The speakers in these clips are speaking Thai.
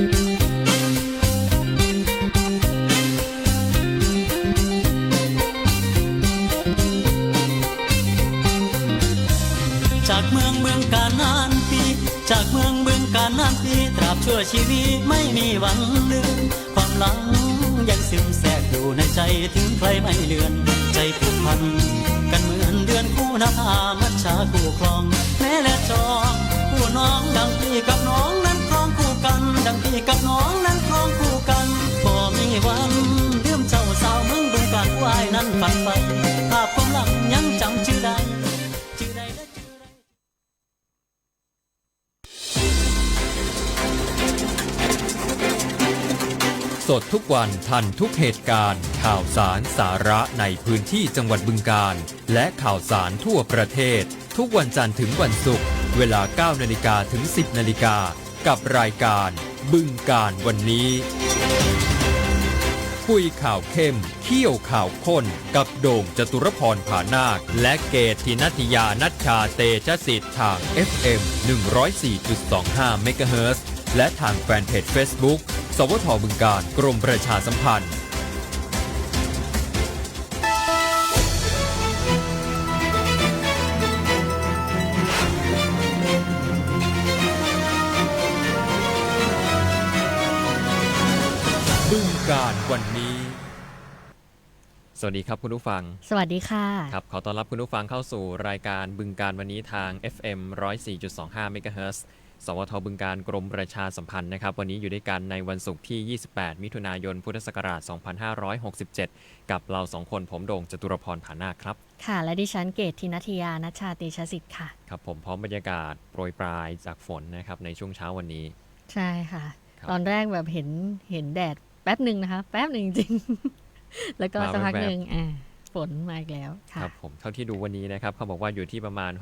จากเมืองเมืองกาลนานปี จากเมืองเมืองกาลนานปีตราบชั่วชีวิตไม่มีวันลืมความหลังยังซึมแทรกอยู่ในใจถึงใครไม่เลือน ใจผูกพัน กันเหมือนเดือนคู่นภามัชชาคู่ครอง แม่และจองคู่น้องดังพี่กับน้องนั้นครองคู่กัน ดังพี่กับน้องนั้นครองคู่กันบ่มีวันลืมเจ้าสาวเมืองบืองการวายนั้นฝันไปภาพความหลังยังจำชื่อได้ดและชื่อใดสดทุกวันทันทุกเหตุการณ์ ข่าวสารสาระในพื้นที่จังหวัดบึงกาฬและข่าวสารทั่วประเทศ ทุกวันจันทร์ถึงวันศุกร์เวลา 9นาฬิกาถึง 10นาฬิกากับรายการ บึงการวันนี้ คุยข่าวเข้ม เขี้ยวข่าวข้น กับโด่งจตุรพรผานาค และเกตทินัทยานัชชาเตชะสิทธิ์ทาง FM 104.25 MHz และทางแฟนเพจ Facebook สวทบึงการกรมประชาสัมพันธ์ วันนี้ สวัสดีครับคุณผู้ฟัง สวัสดีค่ะ ครับ ขอต้อนรับคุณผู้ฟังเข้าสู่รายการบึงการวันนี้ทาง FM 104.25 MHz สวทบึงการกรมประชาสัมพันธ์นะครับ วันนี้อยู่ด้วยกันในวันศุกร์ที่ 28 มิถุนายน พุทธศักราช 2567 กับเราสองคนผมโด่งจตุรพรผานาคครับ ค่ะ และดิฉันเกตทินัทยานัชชาเตชะสิทธิ์ค่ะ ครับผมพร้อมบรรยากาศโปรยปลายจากฝนนะครับในช่วงเช้าวันนี้ ใช่ค่ะ ครับ ตอนแรกแบบเห็นเห็นแดด แป๊บหนึ่งนะคะ แป๊บหนึ่งจริง แล้วก็มาสักพักแวบๆหนึ่งอ่าฝนมาอีกแล้วคค่ะรับผมเท่าที่ดูวันนี้นะครับ เขาบอกว่าอยู่ที่ประมาณ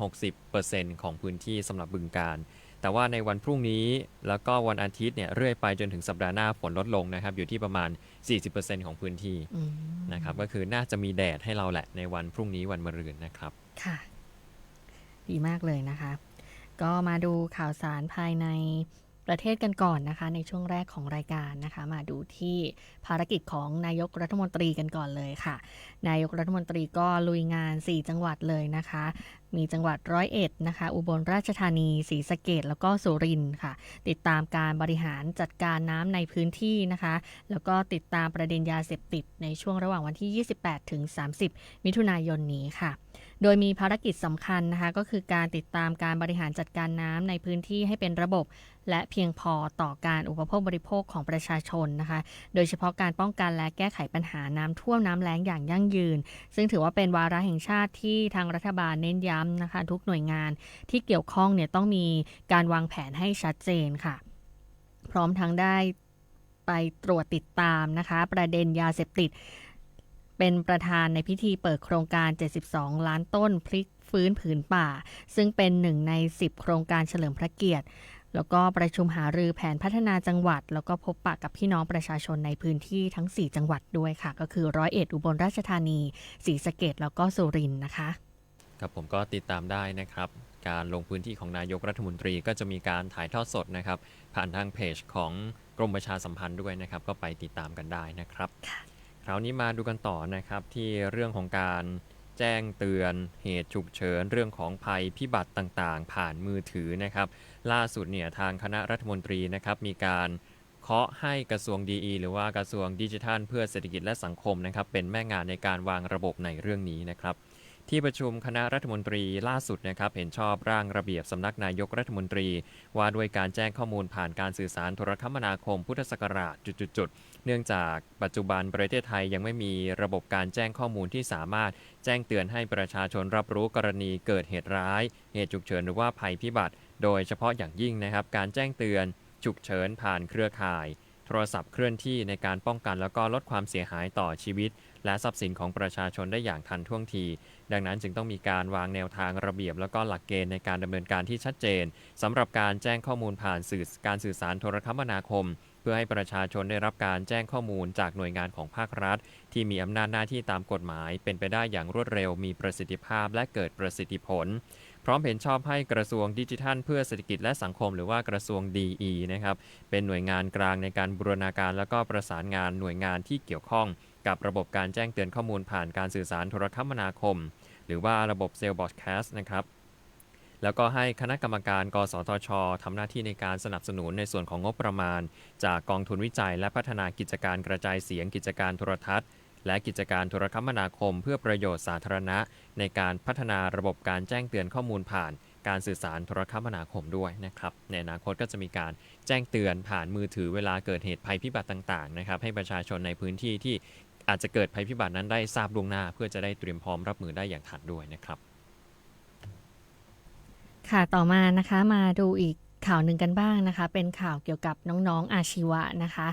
60%ของพื้นที่สำหรับบึงการ แต่ว่าในวันพรุ่งนี้แล้วก็วันอาทิตย์เนี่ยเรื่อยไปจนถึงสัปดาห์หน้าฝนลดลงนะครับ อยู่ที่ประมาณ 40%ของพื้นที่อืมนะครับ ก็คือน่าจะมีแดดให้เราแหละในวันพรุ่งนี้วันมะรืนนะครับค่ะ ดีมากเลยนะคะ ก็มาดูข่าวสารภายใน ประเทศกันก่อนนะคะ ในช่วงแรกของรายการนะคะ มาดูที่ภารกิจของนายกรัฐมนตรีกันก่อนเลยค่ะ นายกรัฐมนตรีก็ลุยงาน 4 จังหวัดเลยนะคะ มีจังหวัดร้อยเอ็ดนะคะ อุบลราชธานีศรีสะเกดแล้วก็สุรินทร์ค่ะ ติดตามการบริหารจัดการน้ำในพื้นที่นะคะ แล้วก็ติดตามประเด็นยาเสพติดในช่วงระหว่างวันที่ 28ถึง30 มิถุนายนนี้ค่ะ โดยมีภารกิจสำคัญนะคะก็คือการติดตามการบริหารจัดการน้ำในพื้นที่ให้เป็นระบบ และเพียงพอต่อการอุปโภคบริโภคของประชาชนนะคะ โดยเฉพาะการป้องกันและแก้ไขปัญหาน้ำท่วมน้ำแล้งอย่างยั่งยืน ซึ่งถือว่าเป็นวาระแห่งชาติที่ทางรัฐบาลเน้นย้ำนะคะ ทุกหน่วยงานที่เกี่ยวข้องเนี่ยต้องมีการวางแผนให้ชัดเจนค่ะ พร้อมทั้งได้ไปตรวจติดตามนะคะ ประเด็นยาเสพติด เป็นประธานในพิธีเปิดโครงการ 72 ล้านต้นพลิกฟื้นผืนป่า ซึ่งเป็นหนึ่งใน 10 โครงการเฉลิมพระเกียรติ แล้วก็ประชุมหารือแผนพัฒนาจังหวัด แล้วก็พบปะกับพี่น้องประชาชนในพื้นที่ทั้ง 4 จังหวัดด้วยค่ะ ก็คือร้อยเอ็ดอุบลราชธานีศรีสะเกดแล้วก็สุรินทร์นะคะครับผมก็ติดตามได้นะครับ การลงพื้นที่ของนายกรัฐมนตรีก็จะมีการถ่ายทอดสดนะครับ ผ่านทางเพจของกรมประชาสัมพันธ์ด้วยนะครับ ก็ไปติดตามกันได้นะครับค่ะ ราวนี้มาดูกันต่อนะครับที่เรื่องของการแจ้งเตือนเหตุฉุกเฉินเรื่องของภัยพิบัติต่างๆ ผ่านมือถือนะครับ ล่าสุดเนี่ยทางคณะรัฐมนตรีนะครับมีการเคาะให้กระทรวงดีหรือว่ากระทรวงดิจิทัล เพื่อเศรษฐกิจและสังคมนะครับเป็นแม่งานในการวางระบบในเรื่องนี้นะครับ ที่ประชุมคณะรัฐมนตรีล่าสุดนะครับเห็นชอบร่างระเบียบสำนักนายกรัฐมนตรี ว่าด้วยการแจ้งข้อมูลผ่านการสื่อสารโทรคมนาคมพุทธศักราชจุดๆๆเนื่องจากปัจจุบันประเทศไทยยังไม่มีระบบการแจ้งข้อมูลที่สามารถแจ้งเตือนให้ประชาชนรับรู้กรณีเกิดเหตุร้าย เหตุฉุกเฉินหรือว่าภัยพิบัติ โดยเฉพาะอย่างยิ่งนะครับการแจ้งเตือนฉุกเฉินผ่านเครือข่าย โทรศัพท์เคลื่อนที่ในการป้องกันแล้วก็ลดความเสียหายต่อชีวิต และทรัพย์สินของประชาชนได้อย่างทันท่วงที ดังนั้นจึงต้องมีการวางแนวทางระเบียบ แล้วก็หลักเกณฑ์ในการดำเนินการที่ชัดเจนสำหรับการแจ้งข้อมูลผ่านสื่อการสื่อสารโทรคมนาคม เพื่อให้ประชาชนได้รับการแจ้งข้อมูลจากหน่วยงานของภาครัฐ ที่มีอำนาจหน้าที่ตามกฎหมาย เป็นไปได้อย่างรวดเร็วมีประสิทธิภาพและเกิดประสิทธิผลพร้อมเห็นชอบให้กระทรวงดิจิทัล เพื่อเศรษฐกิจและสังคมหรือว่ากระทรวง DE นะครับเป็นหน่วยงานกลางในการบูรณาการและก็ประสานงานหน่วยงานที่เกี่ยวข้อง กับระบบการแจ้งเตือนข้อมูลผ่านการสื่อสารโทรคมนาคม หรือว่าระบบเซลล์บอ d แคสต์นะครับแล้วก็ให้คณะกรรมการ กสทช ทำหน้าที่ในการสนับสนุนในส่วนของงบประมาณ จากกองทุนวิจัยและพัฒนากิจการกระจายเสียงกิจการโทรทัศน์ และกิจการโทรคมนาคม เพื่อประโยชน์สาธารณะ ในการพัฒนาระบบการแจ้งเตือนข้อมูลผ่าน การสื่อสารโทรคมนาคมด้วยนะครับ ในอนาคตก็จะมีการแจ้งเตือนผ่านมือถือเวลาเกิดเหตุภัยพิบัติต่างๆนะครับให้ประชาชนในพื้นที่ที่ อาจจะเกิดภัยพิบัตินั้นได้ทราบล่วงหน้า เพื่อจะได้เตรียมพร้อมรับมือได้อย่างทันด้วยนะครับ ค่ะต่อมานะคะมาดูอีกข่าวหนึ่งกันบ้างนะคะ เป็นข่าวเกี่ยวกับน้องๆอาชีวะนะคะ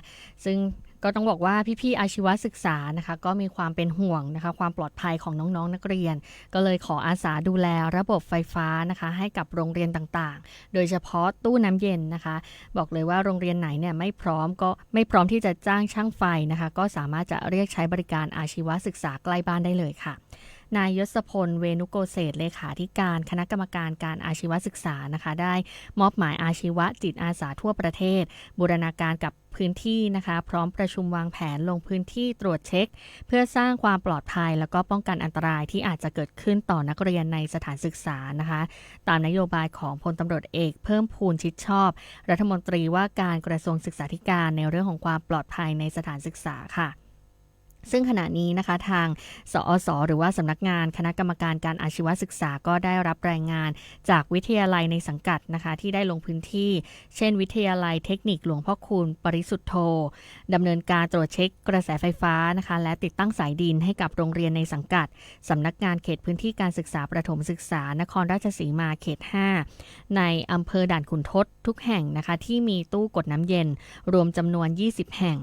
ซึ่ง ก็ต้องบอกว่าพี่ๆอาชีวศึกษานะคะ ก็มีความเป็นห่วงนะคะ ความปลอดภัยของน้องๆนนักเรียน ก็เลยขออาสาดูแลระบบไฟฟ้านะคะ ให้กับโรงเรียนต่างๆ โดยเฉพาะตู้น้ำเย็นนะคะ บอกเลยว่าโรงเรียนไหนเนี่ยไม่พร้อมก็ไม่พร้อมที่จะจ้างช่างไฟนะคะ ก็สามารถจะเรียกใช้บริการอาชีวศึกษาใกล้บ้านได้เลยค่ะ นายยศพล เวนุโกเศษเลขาธิการคณะกรรมการการอาชีวศึกษานะคะ ได้มอบหมายอาชีวะจิตอาสาทั่วประเทศ บูรณาการกับพื้นที่นะคะ พร้อมประชุมวางแผนลงพื้นที่ตรวจเช็ค เพื่อสร้างความปลอดภัย แล้วก็ป้องกันอันตรายที่อาจจะเกิดขึ้นต่อนักเรียนในสถานศึกษานะคะ ตามนโยบายของพลตำรวจเอก เพิ่มพูนชิดชอบ รัฐมนตรีว่าการกระทรวงศึกษาธิการในเรื่องของความปลอดภัยในสถานศึกษาค่ะ ซึ่งขณะนี้นะคะทางสอสหรือว่าสำนักงานคณะกรรมการการอาชีวศึกษาก็ได้รับรายงานจากวิทยาลัยในสังกัดนะคะ ที่ได้ลงพื้นที่ เช่น วิทยาลัยเทคนิคหลวงพ่อคูณปริสุทธโธดำเนินการตรวจเช็คกระแสไฟฟ้านะคะ และติดตั้งสายดินให้กับโรงเรียนในสังกัดสำนักงานเขตพื้นที่การศึกษาประถมศึกษา นครราชสีมาเขต 5 ในอำเภอด่านขุนทดทุกแห่งนะคะ ที่มีตู้กดน้ำเย็น รวมจำนวน 20 แห่ง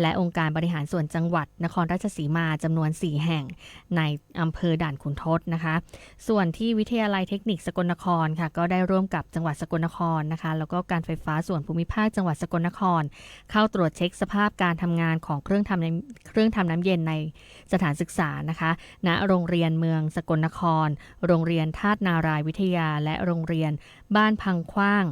และองค์การบริหารส่วนจังหวัดนครราชสีมาจำนวน 4 แห่งในอำเภอด่านขุนทดนะคะ ส่วนที่วิทยาลัยเทคนิคสกลนครค่ะก็ได้ร่วมกับจังหวัดสกลนครนะคะ แล้วก็การไฟฟ้าส่วนภูมิภาคจังหวัดสกลนคร เข้าตรวจเช็คสภาพการทำงานของเครื่องทำน้ำเครื่องทำน้ำเย็นในสถานศึกษานะคะณโรงเรียนเมืองสกลนคร โรงเรียนธาตุนารายวิทยาและโรงเรียนบ้านพังขว้าง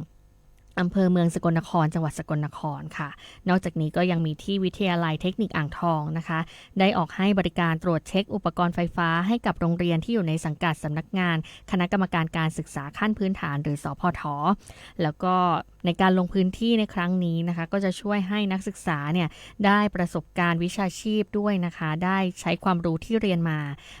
อำเภอเมืองสกลนคร จังหวัดสกลนครค่ะ นอกจากนี้ก็ยังมีที่วิทยาลัยเทคนิคอ่างทองนะคะ ได้ออกให้บริการตรวจเช็คอุปกรณ์ไฟฟ้าให้กับโรงเรียนที่อยู่ในสังกัดสำนักงาน คณะกรรมการการศึกษาขั้นพื้นฐานหรือสอพทแล้วก็ในการลงพื้นที่ในครั้งนี้นะคะ ก็จะช่วยให้นักศึกษาเนี่ยได้ประสบการณ์วิชาชีพด้วยนะคะ ได้ใช้ความรู้ที่เรียนมา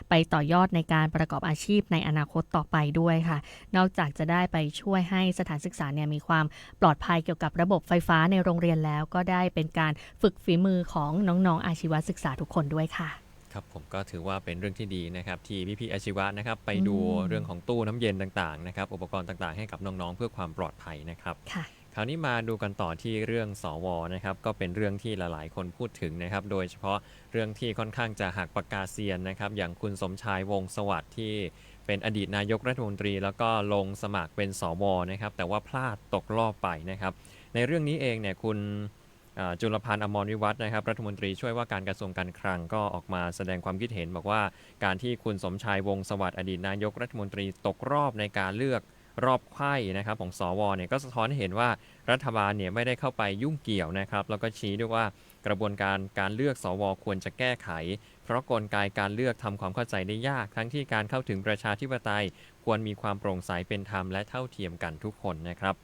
ไปต่อยอดในการประกอบอาชีพในอนาคตต่อไปด้วยค่ะ นอกจากจะได้ไปช่วยให้สถานศึกษาเนี่ยมีความปลอดภัยเกี่ยวกับระบบไฟฟ้าในโรงเรียนแล้วก็ได้เป็นการฝึกฝีมือของน้องๆ อาชีวศึกษาทุกคนด้วยค่ะครับผมก็ถือว่าเป็นเรื่องที่ดีนะครับที่พี่ๆอาชีวะนะครับไปดูอืมเรื่องของตู้น้ำเย็นต่างๆนะครับอุปกรณ์ต่างๆ ให้กับน้องๆ เพื่อความปลอดภัยนะครับค่ะคราวนี้มาดูกันต่อที่เรื่องสวนะครับก็เป็นเรื่องที่หลายๆ คนพูดถึงนะครับโดยเฉพาะเรื่องที่ค่อนข้างจะหักปากกาเซียนนะครับอย่างคุณสมชายวงศ์สวัสดิ์ที่ เป็นอดีตนายกรัฐมนตรี แล้วก็ลงสมัครเป็นสวนะครับ แต่ว่าพลาดตกรอบไปนะครับ ในเรื่องนี้เองเนี่ยคุณจุลพันธ์อมรวิวัฒนะครับรัฐมนตรีช่วยว่าการกระทรวงการคลังก็ออกมาแสดงความคิดเห็น บอกว่าการที่คุณสมชายวงสวัสดิ์อดีตนายกรัฐมนตรีตกรอบในการเลือกรอบไข่นะครับของสวเนี่ยก็สะท้อนเห็นว่ารัฐบาลเนี่ยไม่ได้เข้าไปยุ่งเกี่ยวนะครับ แล้วก็ชี้ด้วยว่ากระบวนการการเลือกสวควรจะแก้ไข เพราะกลไกการเลือกทำความเข้าใจได้ยาก ทั้งที่การเข้าถึงประชาธิปไตย ควรมีความโปร่งใสเป็นธรรมและเท่าเทียมกันทุกคนนะครับ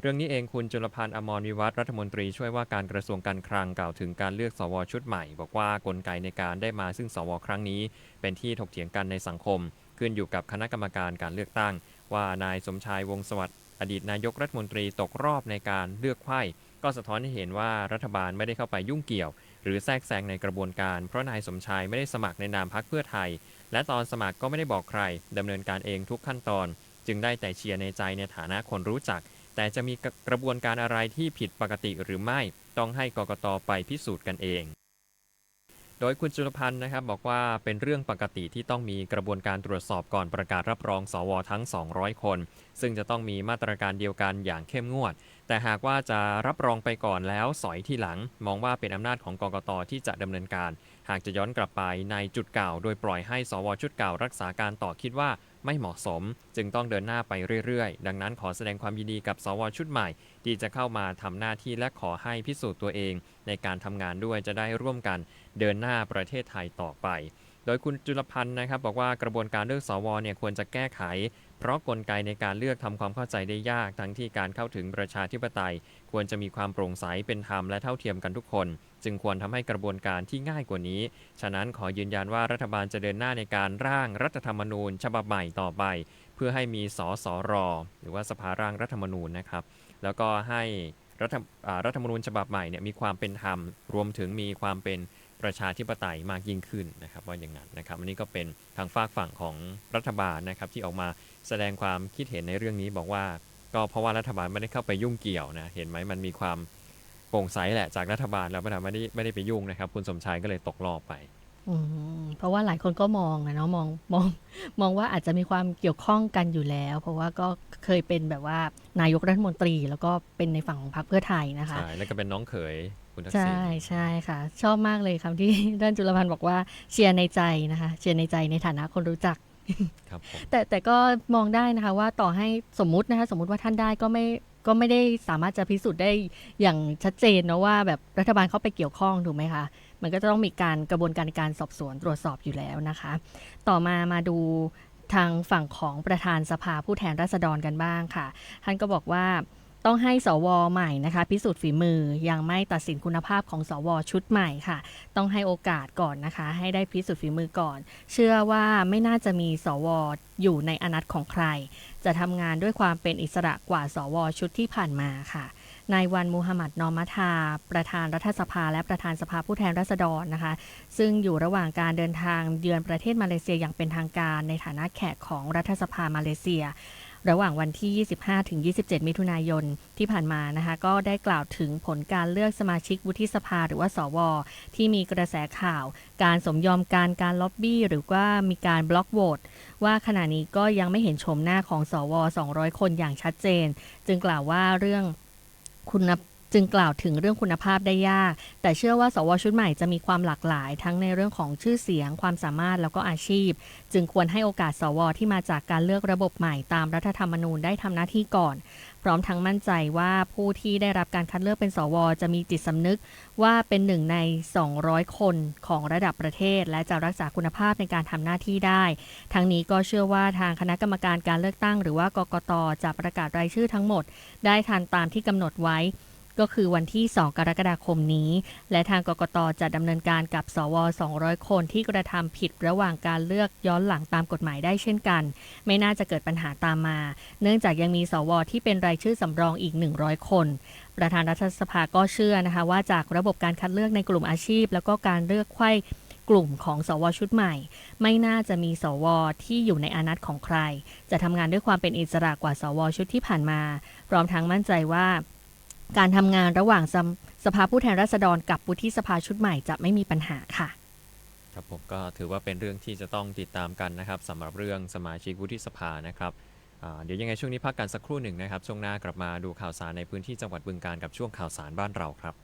เรื่องนี้เองคุณจุลพันธ์อมรวิวัฒรัฐมนตรีช่วยว่าการกระทรวงการคลังกล่าวถึงการเลือกสวชุดใหม่ บอกว่ากลไกในการได้มาซึ่งสวครั้งนี้ เป็นที่ถกเถียงกันในสังคม ขึ้นอยู่กับคณะกรรมการการเลือกตั้ง ว่านายสมชายวงศ์สวัสดิ์อดีตนายกรัฐมนตรีตกรอบในการเลือกไขว้ก็สะท้อนให้เห็นว่ารัฐบาลไม่ได้เข้าไปยุ่งเกี่ยว รือแทรกแซงในกระบวนการ เพราะนายสมชายไม่ได้สมัครในนามพรรคเพื่อไทย และตอนสมัครก็ไม่ได้บอกใครดำเนินการเองทุกขั้นตอน จึงได้แต่เชียร์ในใจในฐานะคนรู้จัก แต่จะมีกระบวนการอะไรที่ผิดปกติหรือไม่ต้องให้กกตไปพิสูจน์กันเอง โดยคุณจุลพันธ์นะครับบอกว่าเป็นเรื่องปกติที่ต้องมีกระบวนการตรวจสอบก่อนประกาศรับรองสวทั้ง 200 คน ซึ่งจะต้องมีมาตรการเดียวกันอย่างเข้มงวด แต่หากว่าจะรับรองไปก่อนแล้วสอยที่หลัง มองว่าเป็นอำนาจของกกตที่จะดำเนินการ หากจะย้อนกลับไปในจุดเก่า โดยปล่อยให้สวชุดเก่ารักษาการต่อคิดว่า ไม่เหมาะสม จึงต้องเดินหน้าไปเรื่อยๆ ดังนั้นขอแสดงความยินดีกับสวชุดใหม่ ที่จะเข้ามาทำหน้าที่และขอให้พิสูจน์ตัวเอง ในการทำงานด้วยจะได้ร่วมกันเดินหน้าประเทศไทยต่อไป โดยคุณจุลพันธ์นะครับบอกว่ากระบวนการเลือกสวเนี่ยควรจะแก้ไข เพราะกลไกในการเลือกทำความเข้าใจได้ยากทั้งที่การเข้าถึงประชาธิปไตย ควรจะมีความโปร่งใสเป็นธรรมและเท่าเทียมกันทุกคน จึงควรทำให้กระบวนการที่ง่ายกว่านี้ ฉะนั้นขอยืนยันว่ารัฐบาลจะเดินหน้าในการร่างรัฐธรรมนูญ ฉบับใหม่ต่อไป เพื่อให้มีสสร หรือว่าสภาร่างรัฐธรรมนูญนะครับ แล้วก็ให้รัฐรัฐธรรมนูญฉบับใหม่เนี่ยมีความเป็นธรรม รวมถึงมีความเป็น ประชาธิปไตยมากยิ่งขึ้นนะครับว่าอย่างนั้นนะครับอันนี้ก็เป็นทางฝากฝั่งของรัฐบาลนะครับที่ออกมาแสดงความคิดเห็นในเรื่องนี้บอกว่า ก็เพราะว่ารัฐบาลไม่ได้เข้าไปยุ่งเกี่ยวนะเห็นไหมมันมีความโปร่งใสแหละจากรัฐบาลแล้วรัฐบาลไม่ได้ไม่ได้ไปยุ่งนะครับ คุณสมชายก็เลยตกรอบไปอืมเพราะว่าหลายคนก็มองนะเนาะมองมองมองว่าอาจจะมีความเกี่ยวข้องกันอยู่แล้ว เพราะว่าก็เคยเป็นแบบว่านายกรัฐมนตรี แล้วก็เป็นในฝั่งของพรรคเพื่อไทยนะคะใช่แล้วก็เป็นน้องเขย คุณทักษิณใช่ใช่ค่ะ ชอบมากเลยคำที่ด้านจุลพันธ์บอกว่าเชียร์ในใจนะคะเชียร์ในใจในฐานะคนรู้จักครับผมแต่แต่ก็มองได้นะคะว่าต่อให้สมมุตินะคะสมมุติว่าท่านได้ก็ไม่ก็ไม่ได้สามารถจะพิสูจน์ได้อย่างชัดเจนนะว่าแบบรัฐบาลเข้าไปเกี่ยวข้องถูกไหมคะมันก็จะต้องมีการกระบวนการในการสอบสวนตรวจสอบอยู่แล้วนะคะ ต่อมามาดูทางฝั่งของประธานสภาผู้แทนราษฎรกันบ้างค่ะ ท่านก็บอกว่า ต้องให้สวใหม่นะคะพิสูจน์ฝีมือยังไม่ตัดสินคุณภาพของสวชุดใหม่ค่ะ ต้องให้โอกาสก่อนนะคะ ให้ได้พิสูจน์ฝีมือก่อน เชื่อว่าไม่น่าจะมีสวอยู่ในอนัตของใคร จะทำงานด้วยความเป็นอิสระกว่าสวชุดที่ผ่านมาค่ะนายวันมูฮัมหมัดนอมัทา ประธานรัฐสภาและประธานสภาผู้แทนราษฎรนะคะ ซึ่งอยู่ระหว่างการเดินทางเยือนประเทศมาเลเซียอย่างเป็นทางการในฐานะแขกของรัฐสภามาเลเซีย ระหว่างวันที่ 25 ถึง 27 มิถุนายนที่ผ่านมานะคะ ก็ได้กล่าวถึงผลการเลือกสมาชิกวุฒิสภาหรือว่าสว ที่มีกระแสข่าว การสมยอมการการล็อบบี้ หรือว่ามีการบล็อกโหวตว่าขณะนี้ก็ยังไม่เห็นชมหน้าของสว 200 คนอย่างชัดเจน จึงกล่าวว่าเรื่องคุณ จึงกล่าวถึงเรื่องคุณภาพได้ยาก แต่เชื่อว่า สวชุดใหม่จะมีความหลากหลาย ทั้งในเรื่องของชื่อเสียง ความสามารถแล้วก็อาชีพ จึงควรให้โอกาสสวที่มาจากการเลือกระบบใหม่ตามรัฐธรรมนูญได้ทำหน้าที่ก่อน พร้อมทั้งมั่นใจว่าผู้ที่ได้รับการคัดเลือกเป็นสว จะมีจิตสำนึก ว่าเป็นหนึ่งใน 200 คนของระดับประเทศ และจะรักษาคุณภาพในการทำหน้าที่ได้ ทั้งนี้ก็เชื่อว่าทางคณะกรรมการการเลือกตั้ง หรือว่ากกตจะประกาศรายชื่อทั้งหมด ได้ทันตามที่กำหนดไว้ ก็คือวันที่ 2 กรกฎาคมนี้ และทางกกตจะดำเนินการกับสว 200 คนที่กระทำผิดระหว่างการเลือกย้อนหลังตามกฎหมายได้เช่นกัน ไม่น่าจะเกิดปัญหาตามมา เนื่องจากยังมีสว ที่เป็นรายชื่อสำรองอีก 100 คน ประธานรัฐสภาก็เชื่อนะคะว่าจากระบบการคัดเลือกในกลุ่มอาชีพ แล้วก็การเลือกไข้กลุ่มของสวชุดใหม่ ไม่น่าจะมีสวที่อยู่ในอานัตของใคร จะทำงานด้วยความเป็นอิสระกว่าสวชุดที่ผ่านมา พร้อมทั้งมั่นใจว่า การทำงานระหว่างสภสภาผู้แทนราษฎรกับวุฒิสภาชุดใหม่จะไม่มีปัญหาค่ะครับผมก็ถือว่าเป็นเรื่องที่จะต้องติดตามกันนะครับสำหรับเรื่องสมาชิกวุฒิสภานะครับเดี๋ยวยังไงช่วงนี้พักกันสักครู่หนึ่งนะครับช่วงหน้ากลับมาดูข่าวสารในพื้นที่จังหวัดบึงการกับช่วงข่าวสารบ้านเราครับ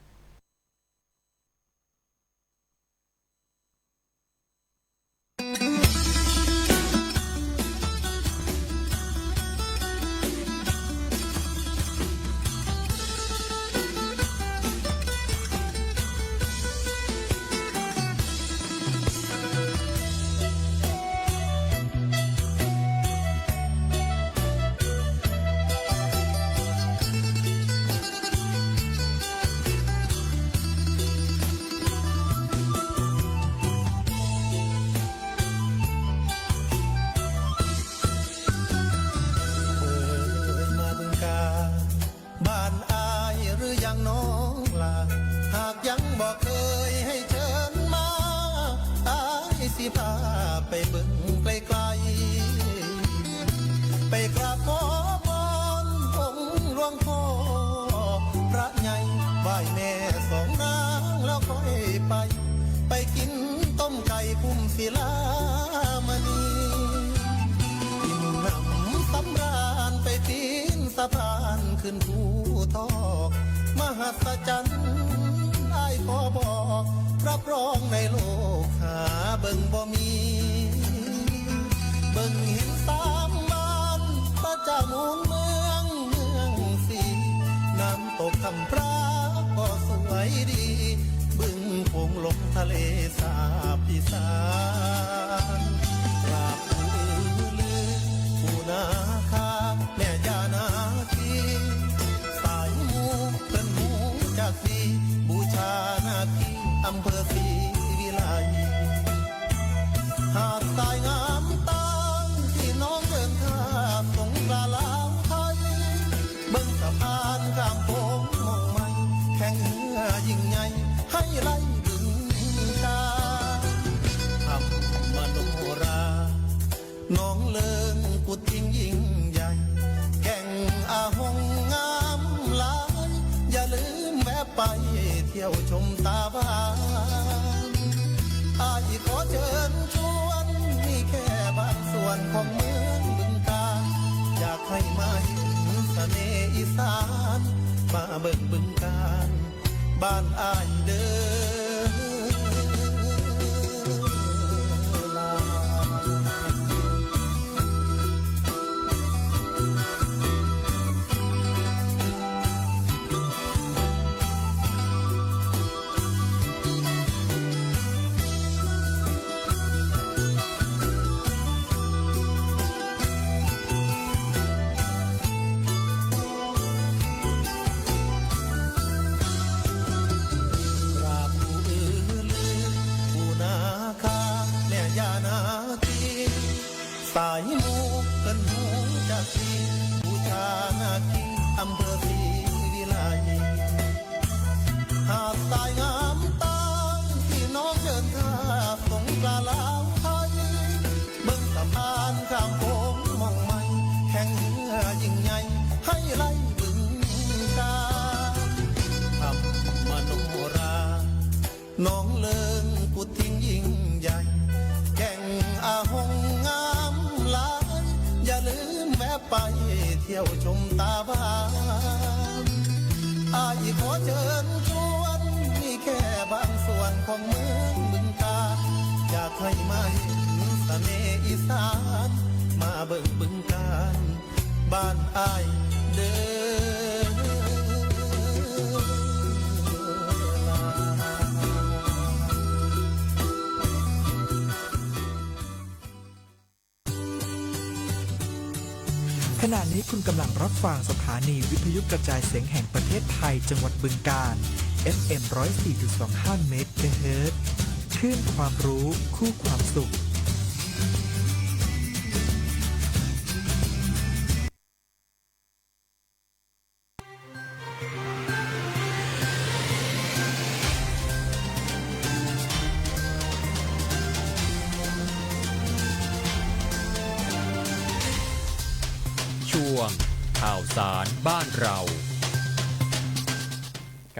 หัศจรรย์ได้ขอบอกรับรองในโลกหาเบิ่งบ่มี เบิ่งเห็นตามบ้านพระเจ้ามูลเมืองเมืองสีน้ำตกคำพระก็สวยดี บึงโขงลงทะเลสาบอีสานกราบผู้ลือผู้นา ที่ยวชมตาบ้านอายขอเชิญชวนนี่แค่บางส่วนของเมืองบึงกาฬอยากให้มาเห็นเสน่ห์อีสาน มาเบิ่งบึงการบ้านอายเด้อ เที่ยวชมตาบ้านอายขอเชิญชวนนี่แค่บางส่วนของเมืองบึงกาฬอยากให้มาเห็นเสน่ห์อีสาน มาเบิ่งบึงการ บ้านอายเด้อ ณะนี้คุณกำลังรับฟังสถานีวิทยุกระจายเสียงแห่งประเทศไทยจังหวัดบึงกาฬ FM 104.25 เมกะเฮิรตซ์คลื่นความรู้คู่ความสุข สารบ้านเรา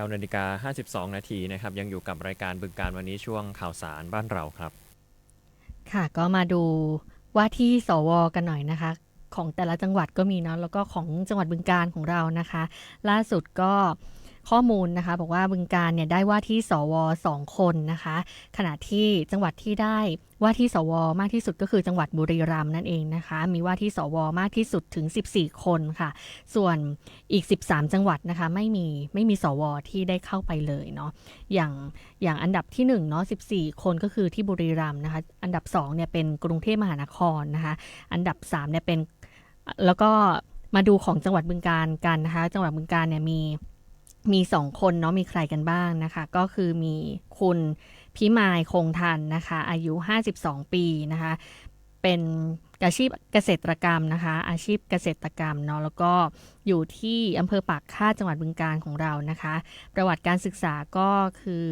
9นาฬิกา52 นาทีนะครับ ยังอยู่กับรายการบึงการวันนี้ช่วงข่าวสารบ้านเราครับ ค่ะก็มาดูว่าที่สวกันหน่อยนะคะ ของแต่ละจังหวัดก็มีเนาะแล้วก็ของจังหวัดบึงการของเรานะคะ ล่าสุดก็ ข้อมูลนะคะ บอกว่าบึงการเนี่ยได้ว่าที่สวสองคนนะคะ ขณะที่จังหวัดที่ได้ว่าที่สวมากที่สุดก็คือจังหวัดบุรีรัมย์นั่นเองนะคะ มีว่าที่สวมากที่สุดถึง 14 คนค่ะ ส่วนอีก 13 จังหวัดนะคะ ไม่มีไม่มีสวที่ได้เข้าไปเลยเนาะอย่างอย่างอันดับที่1เนาะ14 คนก็คือที่บุรีรัมย์นะคะ อันดับ2เนี่ยเป็นกรุงเทพมหานครนะคะ อันดับ3เนี่ยเป็นแล้วก็มาดูของจังหวัดบึงการกันนะคะ จังหวัดบึงการเนี่ยมี มีสองคนเนาะมีใครกันบ้างนะคะ ก็คือมีคุณพิมายคงทันนะคะ อายุ 52 ปีนะคะ เป็นอาชีพเกษตรกรรมนะคะ อาชีพเกษตรกรรมเนาะแล้วก็อยู่ที่อำเภอปากคาดจังหวัดบึงการของเรานะคะ ประวัติการศึกษาก็คือ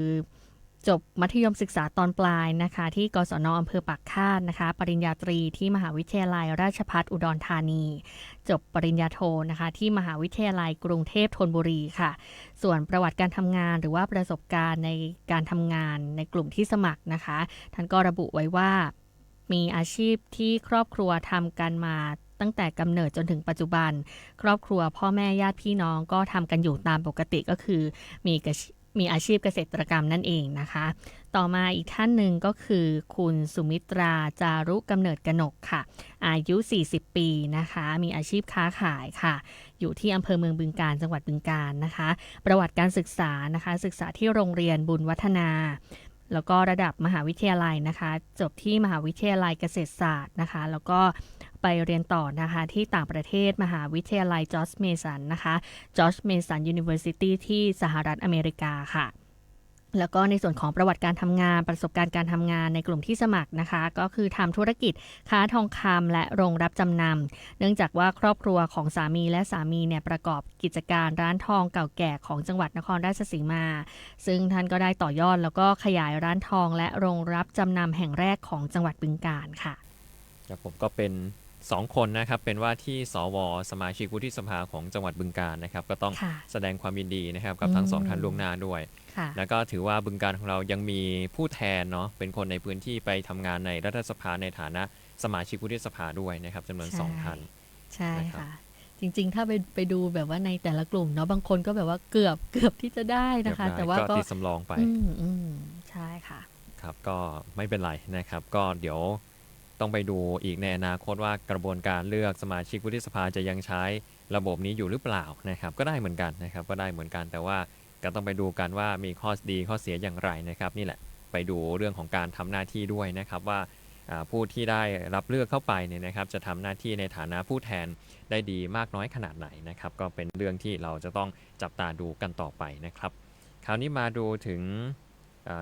จบมัธยมศึกษาตอนปลายนะคะ ที่กศนอำเภอปากคาดนะคะ ปริญญาตรีที่มหาวิทยาลัยราชภัฏอุดรธานี จบปริญญาโทนะคะ ที่มหาวิทยาลัยกรุงเทพธนบุรีค่ะ ส่วนประวัติการทำงานหรือว่าประสบการณ์ในการทำงานในกลุ่มที่สมัครนะคะ ท่านก็ระบุไว้ว่า มีอาชีพที่ครอบครัวทำกันมาตั้งแต่กำเนิดจนถึงปัจจุบัน ครอบครัวพ่อแม่ญาติพี่น้องก็ทำกันอยู่ตามปกติก็คือ มี มีอาชีพเกษตรกรรมนั่นเองนะคะ ต่อมาอีกท่านหนึ่งก็คือคุณสุมิตราจารุกำเนิดกนกค่ะ อายุ 40 ปีนะคะ มีอาชีพค้าขายค่ะ อยู่ที่อำเภอเมืองบึงการจังหวัดบึงการนะคะ ประวัติการศึกษานะคะ ศึกษาที่โรงเรียนบุญวัฒนาแล้วก็ระดับมหาวิทยาลัยนะคะ จบที่มหาวิทยาลัยเกษตรศาสตร์นะคะ แล้วก็ ไปเรียนต่อนะคะ ที่ต่างประเทศมหาวิทยาลัยจอร์จเมสันนะคะจอร์จเมสันยูนิเวอร์ซิตี้ที่สหรัฐอเมริกาค่ะแล้วก็ในส่วนของประวัติการทำงานประสบการณ์การทำงานในกลุ่มที่สมัครนะคะ ก็คือทำธุรกิจค้าทองคำและโรงรับจำนำเนื่องจากว่าครอบครัวของสามีและสามีเนี่ยประกอบกิจการร้านทองเก่าแก่ของจังหวัดนครราชสีมา ซึ่งท่านก็ได้ต่อยอดแล้วก็ขยายร้านทองและโรงรับจำนำแห่งแรกของจังหวัดบึงกาฬค่ะครับผมก็เป็น 2คนนะครับเป็นว่าที่สวสมาชิกวุฒิสภาของจังหวัดบึงการนะครับก็ต้องค่ะแสดงความยินดีนะครับกับทั้งสองอืมท่านล่วงหน้าด้วยค่ะแล้วก็ถือว่าบึงการของเรายังมีผู้แทนเนาะเป็นคนในพื้นที่ไปทำงานในรัฐสภาในฐานะสมาชิกวุฒิสภาด้วยนะครับจำนวนใช่สองท่านใช่นะครับค่ะจริงๆ ถ้าไปไปดูแบบว่าในแต่ละกลุ่มเนาะบางคนก็แบบว่าเกือบเกือบที่จะได้นะคะเรียบร้อยแต่ว่าก็ติดสำรองไปอืมอืมใช่ค่ะ ครับก็ไม่เป็นไรนะครับ ก็เดี๋ยว ต้องไปดูอีกในอนาคตว่ากระบวนการเลือกสมาชิกวุฒิสภาจะยังใช้ระบบนี้อยู่หรือเปล่านะครับก็ได้เหมือนกันนะครับก็ได้เหมือนกันแต่ว่าก็ต้องไปดูกันว่ามีข้อดีข้อเสียอย่างไรนะครับ นี่แหละไปดูเรื่องของการทำหน้าที่ด้วยนะครับว่าผู้ที่ได้รับเลือกเข้าไปเนี่ยนะครับ จะทำหน้าที่ในฐานะผู้แทนได้ดีมากน้อยขนาดไหนนะครับ ก็เป็นเรื่องที่เราจะต้องจับตาดูกันต่อไปนะครับ คราวนี้มาดูถึง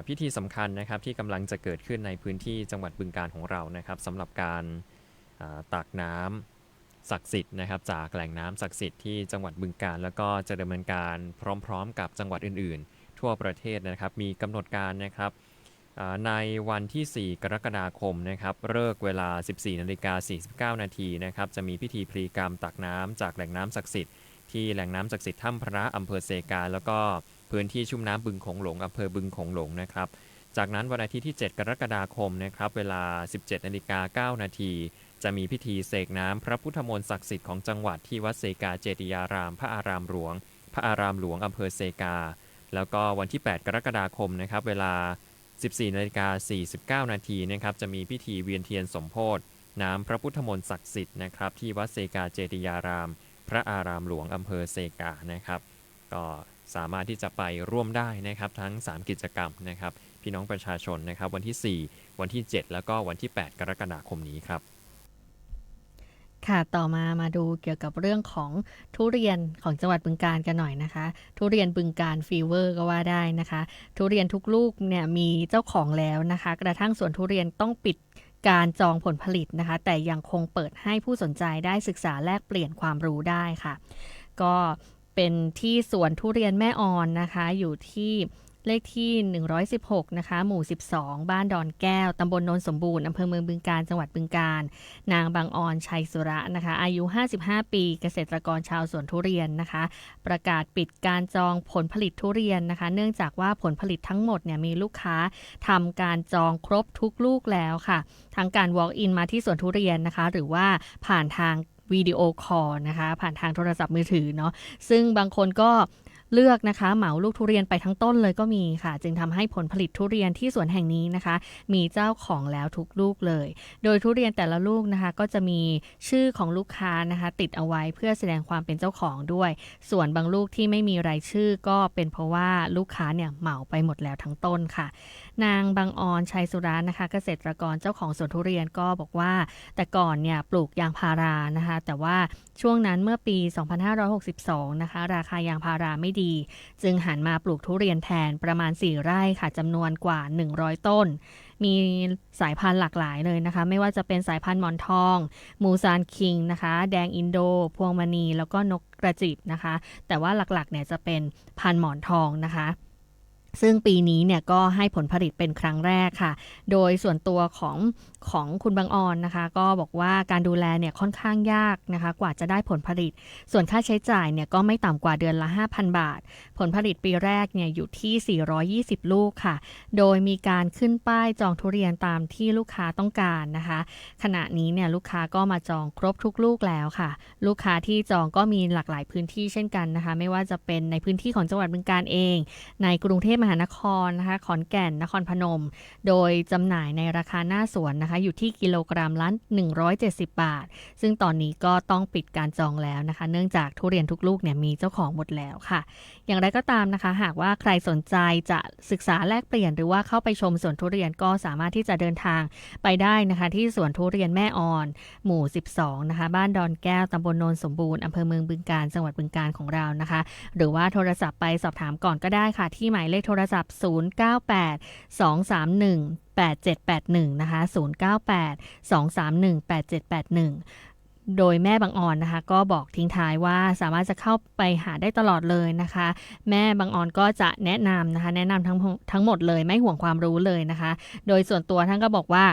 พิธีสำคัญนะครับที่กำลังจะเกิดขึ้นในพื้นที่จังหวัดบึงการของเรานะครับสำหรับการตักน้ำศักดิ์สิทธิ์นะครับจากแหล่งน้ำศักดิ์สิทธิ์ที่จังหวัดบึงการ แล้วก็จะดำเนินการพร้อม ๆ กับจังหวัดอื่น ๆ ทั่วประเทศนะครับ มีกำหนดการนะครับในวันที่ 4 กรกฎาคมนะครับเลิกเวลา 14นาฬิกา49 นาทีนะครับจะมีพิธีพรีกรรมตักน้ำจากแหล่งน้ำศักดิ์สิทธิ์ที่แหล่งน้ำศักดิ์สิทธิ์ถ้ำพระอำเภอเซกาแล้วก็ พื้นที่ชุ่มน้ำบึงโขงหลงอำเภอบึงโขงหลงนะครับ จากนั้นวันอาทิตย์ที่ 7 กรกฎาคมนะครับเวลา 17นาฬิกา9นาทีจะมีพิธีเสกน้ำพระพุทธมนต์ศักดิ์สิทธิ์ของจังหวัดที่วัดเซกาเจติยาราม พระอารามหลวง พระอารามหลวงอำเภอเซกา แล้วก็วันที่ 8 กรกฎาคมนะครับเวลา 14นาฬิกา49นาทีนะครับจะมีพิธีเวียนเทียนสมโพธิน้ำพระพุทธมนต์ศักดิ์สิทธิ์นะครับที่วัดเซกาเจติยาราม พระอารามหลวงอำเภอเซกานะครับ ก็ สามารถที่จะไปร่วมได้นะครับทั้ง 3 กิจกรรมนะครับพี่น้องประชาชนนะครับวันที่ 4 วันที่ 7 แล้วก็วันที่ 8 กรกฎาคมนี้ครับค่ะต่อมามาดูเกี่ยวกับเรื่องของทุเรียนของจังหวัดบึงการกันหน่อยนะคะ ทุเรียนบึงการฟีเวอร์ก็ว่าได้นะคะ ทุเรียนทุกลูกเนี่ยมีเจ้าของแล้วนะคะ กระทั่งสวนทุเรียนต้องปิดการจองผลผลิตนะคะ แต่ยังคงเปิดให้ผู้สนใจได้ศึกษาแลกเปลี่ยนความรู้ได้ค่ะ ก็ เป็นที่สวนทุเรียนแม่ออนนะคะ อยู่ที่เลขที่ 116 นะคะ หมู่ 12 บ้านดอนแก้ว ตำบลโนนสมบูรณ์ อำเภอเมืองบึงการ จังหวัดบึงการ นางบางออน ชัยสุระ นะคะ อายุ 55 ปี เกษตรกรชาวสวนทุเรียนนะคะ ประกาศปิดการจองผลผลิตทุเรียนนะคะ เนื่องจากว่าผลผลิตทั้งหมดเนี่ยมีลูกค้าทำการจองครบทุกลูกแล้วค่ะ ทั้งการ walk in มาที่สวนทุเรียนนะคะ หรือว่าผ่านทาง วิดีโอคอลนะคะ ผ่านทางโทรศัพท์มือถือเนาะซึ่งบางคนก็ เลือกนะคะ เหมาลูกทุเรียนไปทั้งต้นเลยก็มีค่ะ จึงทำให้ผลผลิตทุเรียนที่สวนแห่งนี้นะคะ มีเจ้าของแล้วทุกลูกเลย โดยทุเรียนแต่ละลูกนะคะ ก็จะมีชื่อของลูกค้านะคะ ติดเอาไว้เพื่อแสดงความเป็นเจ้าของด้วย ส่วนบางลูกที่ไม่มีรายชื่อก็เป็นเพราะว่าลูกค้าเนี่ยเหมาไปหมดแล้วทั้งต้นค่ะ นางบางออนชัยสุรานะคะ เกษตรกรเจ้าของสวนทุเรียนก็บอกว่า แต่ก่อนเนี่ยปลูกยางพารานะคะ แต่ว่าช่วงนั้นเมื่อปี 2562 นะคะ ราคายางพาราไม่ดีจึงหันมาปลูกทุเรียนแทนประมาณ 4 ไร่ค่ะจำนวนกว่า 100 ต้น มีสายพันธุ์หลากหลายเลยนะคะ ไม่ว่าจะเป็นสายพันธุ์หมอนทอง มูซานคิงนะคะ แดงอินโด พวงมณี แล้วก็นกกระจิบนะคะ แต่ว่าหลักๆเนี่ยจะเป็นพันธุ์หมอนทองนะคะซึ่งปีนี้เนี่ยก็ให้ผลผลิตเป็นครั้งแรกค่ะ โดยส่วนตัวของ ของคุณบางออนนะคะ ก็บอกว่าการดูแลเนี่ยค่อนข้างยากนะคะ กว่าจะได้ผลผลิต ส่วนค่าใช้จ่ายเนี่ยก็ไม่ต่ำกว่าเดือนละ 5,000 บาท ผลผลิตปีแรกเนี่ยอยู่ที่ 420 ลูกค่ะ โดยมีการขึ้นป้ายจองทุเรียนตามที่ลูกค้าต้องการนะคะ ขณะนี้เนี่ยลูกค้าก็มาจองครบทุกลูกแล้วค่ะ ลูกค้าที่จองก็มีหลากหลายพื้นที่เช่นกันนะคะ ไม่ว่าจะเป็นในพื้นที่ของจังหวัดบึงกาฬเอง ในกรุงเทพมหานครนะคะ ขอนแก่น นครพนม โดยจำหน่ายในราคาหน้าสวนนะคะอยู่ที่กิโลกรัมละ170 บาท ซึ่งตอนนี้ก็ต้องปิดการจองแล้วนะคะ เนื่องจากทุเรียนทุกลูกเนี่ยมีเจ้าของหมดแล้วค่ะ อย่างไรก็ตามนะคะ หากว่าใครสนใจจะศึกษาแลกเปลี่ยนหรือว่าเข้าไปชมสวนทุเรียนก็สามารถที่จะเดินทางไปได้นะคะ ที่สวนทุเรียนแม่อ่อน หมู่ 12 นะคะ บ้านดอนแก้วตำบลโนนสมบูรณ์อำเภอเมืองบึงกาฬจังหวัดบึงกาฬของเรานะคะ หรือว่าโทรศัพท์ไปสอบถามก่อนก็ได้ค่ะ ที่หมายเลขโทรศัพท์ 098 231 8781 นะคะ 098 231 8781 โดยแม่บางออนนะคะ ก็บอกทิ้งท้ายว่าสามารถจะเข้าไปหาได้ตลอดเลยนะคะ แม่บางออนก็จะแนะนำนะคะ แนะนำทั้งทั้งหมดเลยไม่ห่วงความรู้เลยนะคะ โดยส่วนตัวท่านก็บอกว่า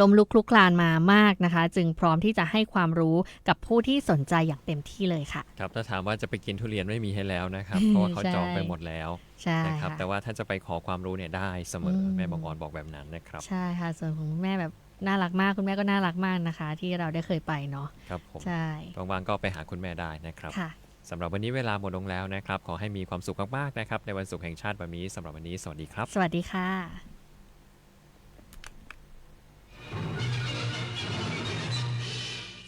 ล้มลุกคลุกคลานมามากนะคะ จึงพร้อมที่จะให้ความรู้กับผู้ที่สนใจอย่างเต็มที่เลยค่ะ ครับถ้าถามว่าจะไปกินทุเรียนไม่มีให้แล้วนะครับ เพราะว่าเขาใช่จองไปหมดแล้วใช่นะครับค่ะแต่ว่าถ้าจะไปขอความรู้เนี่ยได้เสมออมแม่บางออนบอกแบบนั้นนะครับใช่ค่ะส่วนของคุณแม่แบบน่ารักมากคุณแม่ก็น่ารักมากนะคะ ที่เราได้เคยไปเนาะครับผมใช่ว่างๆก็ไปหาคุณแม่ได้นะครับค่ะสำหรับวันนี้เวลาหมดลงแล้วนะครับ ขอให้มีความสุขมากๆนะครับ ในวันศุกร์แห่งชาติแบบนี้สำหรับวันนี้สวัสดีครับ สวัสดีค่ะ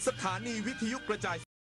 สถานีวิทยุกระจาย